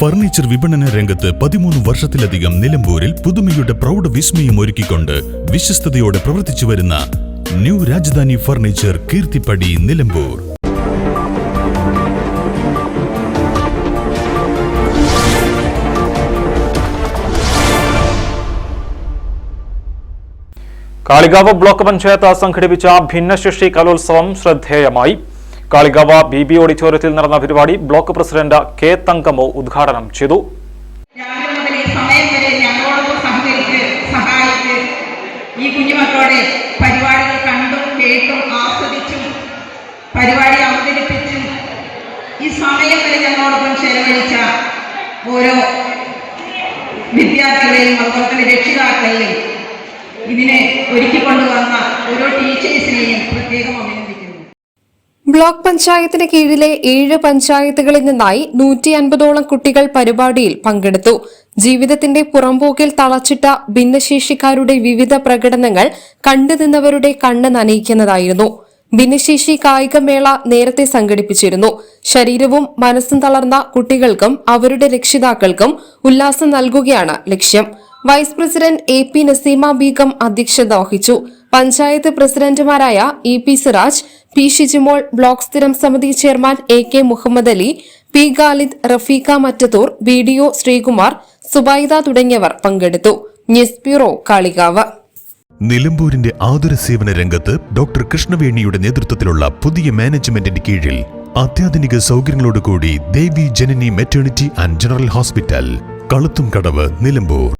Furniture വിപണന രംഗത്ത് പതിമൂന്ന് വർഷത്തിലധികം നിലമ്പൂരിൽ പുതുമയുടെ പ്രൗഢ വിസ്മയം ഒരുക്കിക്കൊണ്ട് വിശ്വസ്തയോടെ പ്രവർത്തിച്ചു വരുന്ന new Rajdhani furniture Keerthippadi Nilambur. Kalikavu block panchayat സംഘടിപ്പിച്ച ഭിന്നശേഷി കലോത്സവം ശ്രദ്ധേയമായി. കാളികാവ് ബി ബി ഓഡിറ്റോറിയത്തിൽ നടന്ന പരിപാടി ബ്ലോക്ക് പ്രസിഡന്റ് കെ തങ്കമോ ഉദ്ഘാടനം ചെയ്തു. ഈ കുഞ്ഞുമക്കളുടെ പരിപാടികൾ കണ്ടും കേട്ടും ആസ്വദിച്ചും പരിപാടി അവതരിപ്പിച്ചും ഈ സമയം വരെ ഞങ്ങളോടൊപ്പം ചെലവഴിച്ച ഓരോ വിദ്യാർത്ഥികളെയും അതുപോലെ തന്നെ രക്ഷിതാക്കളെയും ഇതിനെ ഒരുക്കിക്കൊണ്ടുവന്ന ഓരോ ടീച്ചേഴ്സിനെയും പ്രത്യേകം ബ്ലോക്ക് പഞ്ചായത്തിന് കീഴിലെ ഏഴ് പഞ്ചായത്തുകളിൽ നിന്നായി നൂറ്റി അൻപതോളം കുട്ടികൾ പരിപാടിയിൽ പങ്കെടുത്തു. ജീവിതത്തിന്റെ പുറംപോക്കിൽ തളച്ചിട്ട ഭിന്നശേഷിക്കാരുടെ വിവിധ പ്രകടനങ്ങൾ കണ്ടുനിന്നവരുടെ കണ്ണ് നനയിക്കുന്നതായിരുന്നു. ഭിന്നശേഷി കായികമേള നേരത്തെ സംഘടിപ്പിച്ചിരുന്നു. ശരീരവും മനസ്സും തളർന്ന കുട്ടികൾക്കും അവരുടെ രക്ഷിതാക്കൾക്കും ഉല്ലാസം നൽകുകയാണ് ലക്ഷ്യം. Vice president A P Naseema Beegum അധ്യക്ഷത വഹിച്ചു. പഞ്ചായത്ത് പ്രസിഡന്റുമാരായ E P Siraj P Shijimol block സ്ഥിരം സമിതി chairman A K Muhammad Ali P Khalid Rafeeqa Mattathur B D O Sreekumar Zubaida തുടങ്ങിയവർ പങ്കെടുത്തു. News bureau Kalikavu. നിലമ്പൂരിന്റെ ആതുര സേവന രംഗത്ത് ഡോക്ടർ കൃഷ്ണവേണിയുടെ നേതൃത്വത്തിലുള്ള പുതിയ മാനേജ്മെന്റിന്റെ കീഴിൽ അത്യാധുനിക സൗകര്യങ്ങളോടുകൂടി Devi Janani maternity and general hospital Kaluthum Kadavu Nilambur.